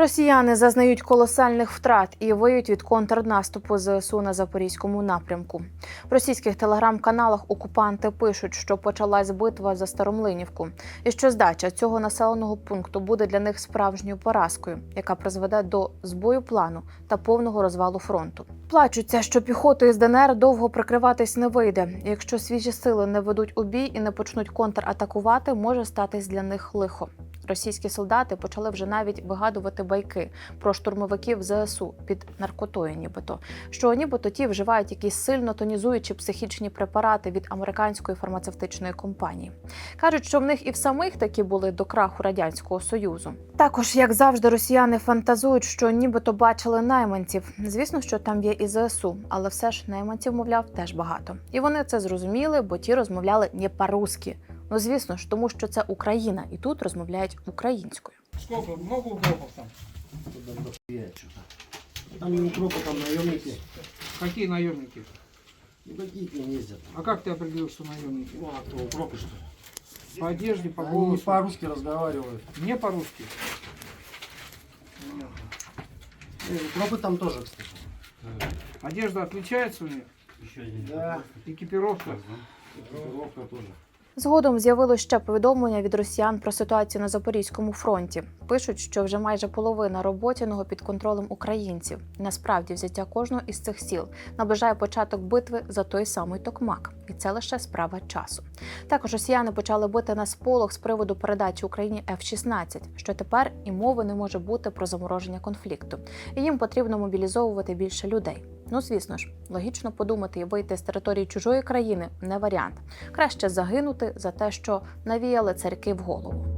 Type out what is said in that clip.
Росіяни зазнають колосальних втрат і виють від контрнаступу ЗСУ на запорізькому напрямку. В російських телеграм-каналах окупанти пишуть, що почалась битва за Старомлинівку, і що здача цього населеного пункту буде для них справжньою поразкою, яка призведе до збою плану та повного розвалу фронту. Плачуться, що піхотою з ДНР довго прикриватись не вийде. Якщо свіжі сили не ведуть у бій і не почнуть контратакувати, може статись для них лихо. Російські солдати почали вже навіть вигадувати байки про штурмовиків ЗСУ під наркотою, нібито що нібито ті вживають якісь сильно тонізуючі психічні препарати від американської фармацевтичної компанії. кажуть, що в них і в самих такі були до краху радянського союзу. Також, як завжди, росіяни фантазують, що нібито бачили найманців. Звісно, що там є і ЗСУ, але все ж найманців, мовляв, теж багато. І вони це зрозуміли, бо ті розмовляли не по-русски. Ну звісно ж, тому що це Україна, і тут розмовляють українською. Сколько? Много укропов там? Там не укропы, там наемники. Какие наемники? Никакие к ним ездят. А как ты определил, что наемники? Ну, а кто, укропы что ли? По одежде, по Они не голосу? по-русски разговаривают. Не по-русски? Понятно. Э, Укропы там тоже, кстати. Одежда отличается у них? Да, Экипировка? экипировка тоже. Згодом з'явилось ще повідомлення від росіян про ситуацію на Запорізькому фронті. Пишуть, що вже майже половина роботяного під контролем українців. Насправді взяття кожного із цих сіл наближає початок битви за той самий токмак, і це лише справа часу. Також росіяни почали бити на сполох з приводу передачі Україні F-16, що тепер і мови не може бути про замороження конфлікту. І їм потрібно мобілізовувати більше людей. Ну звісно ж, логічно подумати і вийти з території чужої країни не варіант. Краще загинути за те, що навіяли царьки в голову.